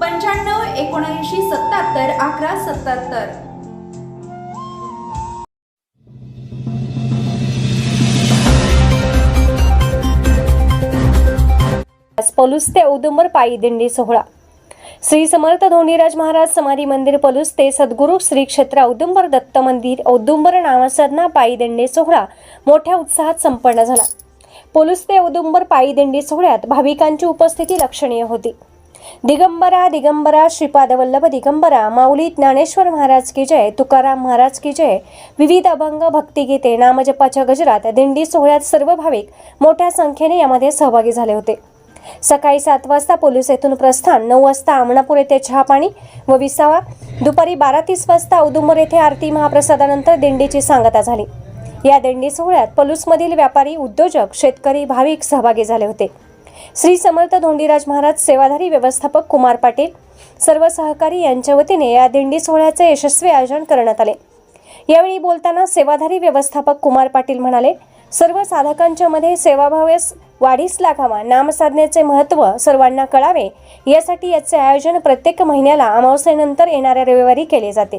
पंच्याण्णव एकोणऐंशी सत्याहत्तर अकरा सत्याहत्तर. पलूस ते औदुंबर पायी दिंडी सोहळा. श्री समर्थ धोनीराज महाराज समाधी मंदिर पलूस ते सद्गुरू श्री क्षेत्र औदुंबर दत्त मंदिर औदुंबर नामसाधना पायी दिंडी सोहळा मोठ्या उत्साहात संपन्न झाला. पोलूस ते औदुंबर पायी दिंडी सोहळ्यात भाविकांची उपस्थिती लक्षणीय होती. दिगंबरा दिगंबरा श्रीपादवल्लभ दिगंबरा माऊली ज्ञानेश्वर महाराज की जय तुकाराम महाराज की जय. विविध अभंग भक्तिगीते नामजपाच्या गजरात दिंडी सोहळ्यात सर्व भाविक मोठ्या संख्येने यामध्ये सहभागी झाले होते. सकाळी सात वाजता पोलीस येथून प्रस्थान नऊ वाजता आमणापूर येथे चहापाणी व विसावा. दुपारी बारा तीस वाजता औदुंबर येथे आरती महाप्रसादानंतर दिंडीची सांगता झाली. या दिंडी सोहळ्यात पलूसमधील व्यापारी उद्योजक शेतकरी भाविक सहभागी झाले होते. श्री समर्थ धोंडीराज महाराज सेवाधारी व्यवस्थापक कुमार पाटील सर्व सहकारी यांच्या वतीने या दिंडी सोहळ्याचे यशस्वी आयोजन करण्यात आले. यावेळी बोलताना सेवाधारी व्यवस्थापक कुमार पाटील म्हणाले सर्व साधकांच्या मध्ये सेवाभावेस वाढीस लागावा नामसाधनेचे महत्त्व सर्वांना कळावे यासाठी याचे आयोजन प्रत्येक महिन्याला अमावस्येनंतर येणाऱ्या रविवारी केले जाते.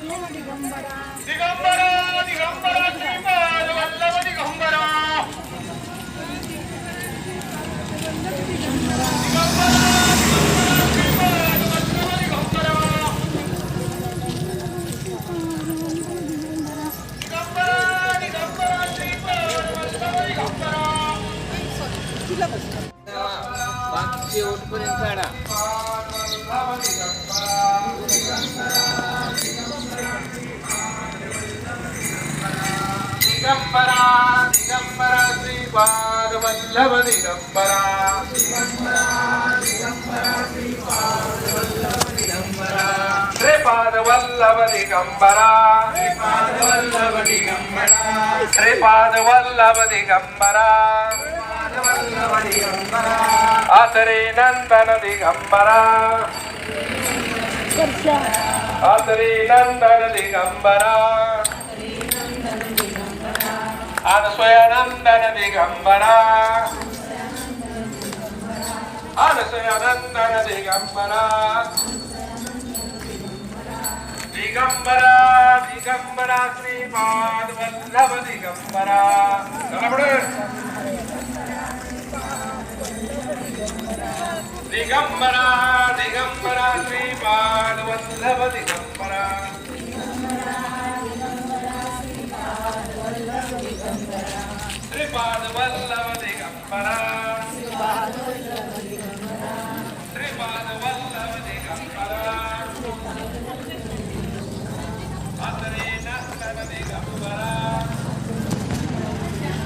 దిగంబర దిగంబర శ్రీపాద వల్లవ దిగంబర భక్తి దిగంబరా దిగంబర శ్రీ పాదవల్లభ దిగంబరా శ్రీ పాదవల్లభ దిగంబరా పాదవల్లభ దిగంబరా శ్రీ పాదవల్లభ దిగంబరా ఆతరే నందన దిగంబరా ఆతరే దిగంబరా అనసూయానందన దిగంబర. అనసూయానందన దిగంబర. దిగంబర దిగంబర శ్రీపాద వల్లభ దిగంబర. కనబడు దిగంబర దిగంబర శ్రీపాద వల్లభ దిగంబర. Battery.